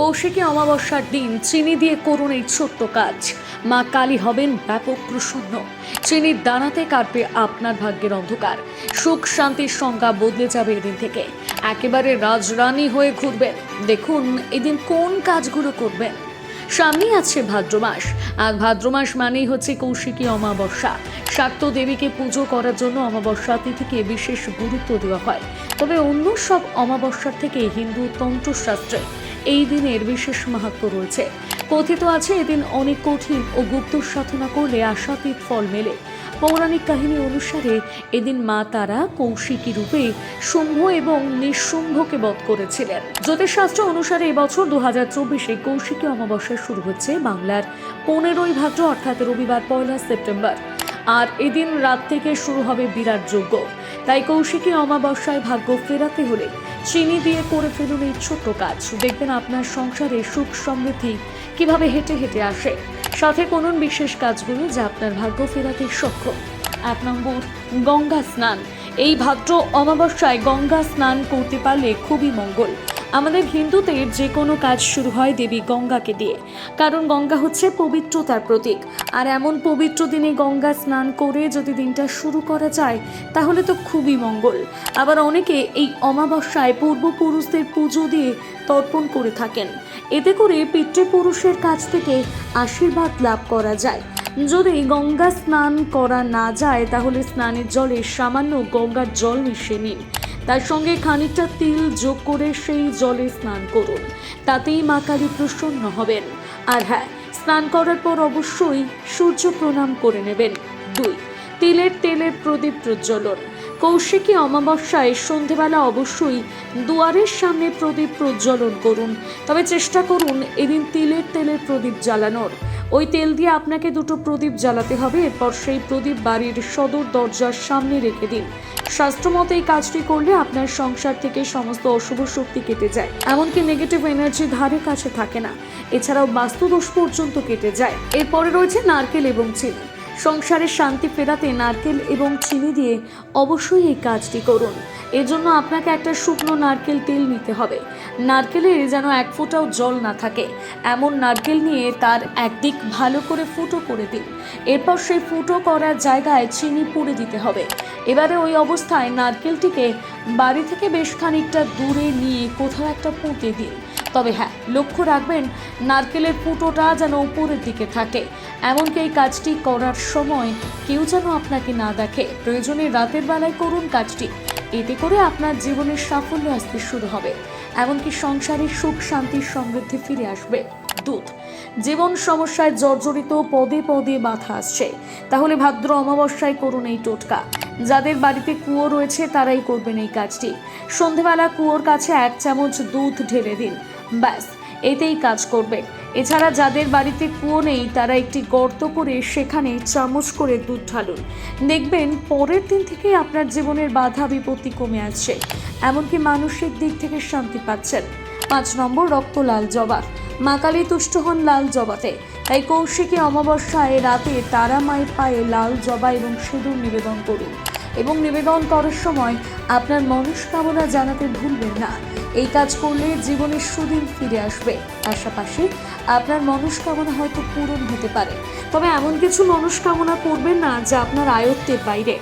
কৌশিকী অমাবস্যার দিন চিনি দিয়ে করুন এই ছোট্ট কাজ। মা কালী হবেন ব্যাপক প্রসন্ন। চিনির দানাতে কাটবে আপনার ভাগ্যের অন্ধকার। সুখ শান্তির সংজ্ঞা বদলে যাবে এদিন থেকে। একেবারে রাজরানী হয়ে ঘুরবেন। দেখুন এদিন কোন কাজগুলো করবেন। সামনেই আছে ভাদ্র মাস। আর ভাদ্র মাস মানেই হচ্ছে কৌশিকী অমাবস্যা। শাক্ত দেবীকে পুজো করার জন্য অমাবস্যা তিথিকে বিশেষ গুরুত্ব দেওয়া হয়। তবে অন্য সব অমাবস্যার থেকে হিন্দু তন্ত্রশাস্ত্রে এই দিনের বিশেষ মাহাত্ম রয়েছে। কথিত আছে এদিন অনেক কঠিন ও গুপ্ত সাধনা করলে আশাতীত ফল মেলে। পৌরাণিক কাহিনী অনুসারে এদিন মা তারা কৌশিকী রূপে শুম্ভ এবং নিঃশুম্ভকে বধ করেছিলেন। জ্যোতিষশাস্ত্র অনুসারে এবছর দু হাজার চব্বিশে কৌশিকী অমাবস্যা শুরু হচ্ছে বাংলার পনেরোই ভাদ্র, অর্থাৎ রবিবার পয়লা সেপ্টেম্বর। আর এদিন রাত থেকে শুরু হবে বিরাট যজ্ঞ। তাই কৌশিকী অমাবস্যায় ভাগ্য ফেরাতে হলে চিনি দিয়ে করে ফেলুন এই ছোট্ট কাজ। দেখবেন আপনার সংসারে সুখ সমৃদ্ধি কীভাবে হেঁটে হেঁটে আসে। সাথে করুন বিশেষ কাজগুলো যা আপনার ভাগ্য ফেরাতে সক্ষম। এক নম্বর, গঙ্গা স্নান। এই ভাদ্র অমাবস্যায় গঙ্গা স্নান করতে পারলে খুবই মঙ্গল। আমাদের হিন্দুদের যে কোনো কাজ শুরু হয় দেবী গঙ্গাকে দিয়ে। কারণ গঙ্গা হচ্ছে পবিত্রতার প্রতীক। আর এমন পবিত্র দিনে গঙ্গা স্নান করে যদি দিনটা শুরু করা যায়, তাহলে তো খুবই মঙ্গল। আবার অনেকে এই অমাবস্যায় পূর্বপুরুষদের পুজো দিয়ে তর্পণ করে থাকেন। এতে করে পিতৃপুরুষের কাছ থেকে আশীর্বাদ লাভ করা যায়। যদি গঙ্গা স্নান করা না যায়, তাহলে স্নানের জলে সামান্য গঙ্গার জল মিশিয়ে নিন। তার সঙ্গে খানিকটা তিল যোগ করে সেই জলে স্নান করুন। তাতেই মা কালী প্রসন্ন হবেন। আর হ্যাঁ স্নান করার পর অবশ্যই সূর্য প্রণাম করে নেবেন। দুই, তিলের তেলের প্রদীপ প্রজ্বলন। কৌশিকী অমাবস্যায় সন্ধেবেলা অবশ্যই দুয়ারের সামনে প্রদীপ প্রজ্বলন করুন। তবে চেষ্টা করুন এদিন তিলের তেলের প্রদীপ জ্বালানোর। ওই তেল দিয়ে আপনাকে দুটো প্রদীপ জ্বালাতে হবে। এরপর সেই প্রদীপ বাড়ির সদর দরজার সামনে রেখে দিন। শাস্ত্রমতে এই কাজটি করলে আপনার সংসার থেকে সমস্ত অশুভ শক্তি কেটে যায়। এমনকি নেগেটিভ এনার্জি ধারে কাছে থাকে না। এছাড়াও বাস্তুদোষ পর্যন্ত কেটে যায়। এরপরে রয়েছে নারকেল এবং চিনি। সংসারে শান্তি ফেরাতে নারকেল এবং চিনি দিয়ে অবশ্যই এই কাজটি করুন। এজন্য আপনাকে একটা শুকনো নারকেল তেল নিতে হবে। নারকেলের যেন এক ফোঁটাও জল না থাকে। এমন নারকেল নিয়ে তার একদিক ভালো করে ফুটো করে দিন। এরপর সেই ফুটো করার জায়গায় চিনি পুড়ে দিতে হবে। এবারে ওই অবস্থায় নারকেলটিকে বাড়ি থেকে বেশ খানিকটা দূরে নিয়ে কোথাও একটা পুঁতে দিন। তবে হ্যাঁ লক্ষ্য রাখবেন, নারকেলের ফুটোটা যেন উপরের দিকে থাকে। এমনকি এই কাজটি করার সময় কেউ যেন আপনাকে না দেখে। প্রয়োজনে রাতের বেলায় করুন কাজটি। এতে করে আপনার জীবনের সাফল্য আসতে শুরু হবে। এমনকি সংসারে সুখ শান্তির সমৃদ্ধি ফিরে আসবে। দুধ। জীবন সমস্যায় জর্জরিত পদে পদে বাধা আসছে। তাহলে ভাদ্র অমাবস্যায় করুন এই টোটকা। যাদের বাড়িতে কুয়ো রয়েছে, তারাই করবেন এই কাজটি। সন্ধেবেলা কুয়োর কাছে এক চামচ দুধ ঢেলে দিন। ব্যাস। এতেই কাজ করবে। এছাড়া যাদের বাড়িতে কুয়ো নেই, তারা একটি গর্ত করে সেখানে চামচ করে দুধ ঢালুন। দেখবেন পরের দিন থেকে আপনার জীবনের বাধা বিপত্তি কমে আসছে। এমনকি মানসিক দিক থেকে শান্তি পাচ্ছেন। পাঁচ নম্বর, রক্ত লাল জবা মা কালী তুষ্ট হন লাল জবাতে। তাই কৌশিকী অমাবস্যায় রাতে তারা মায়ের পায়ে লাল জবা এবং সিঁদুর নিবেদন করুন। এবং নিবেদন করার সময় আপনার মনস্কামনা জানাতে ভুলবেন না। এই কাজ করলে জীবনের সুদিন ফিরে আসবে। পাশাপাশি আপনার মনস্কামনা হয়তো পূরণ হতে পারে। তবে এমন কিছু মনস্কামনা করবেন না যা আপনার আয়ত্তের বাইরে।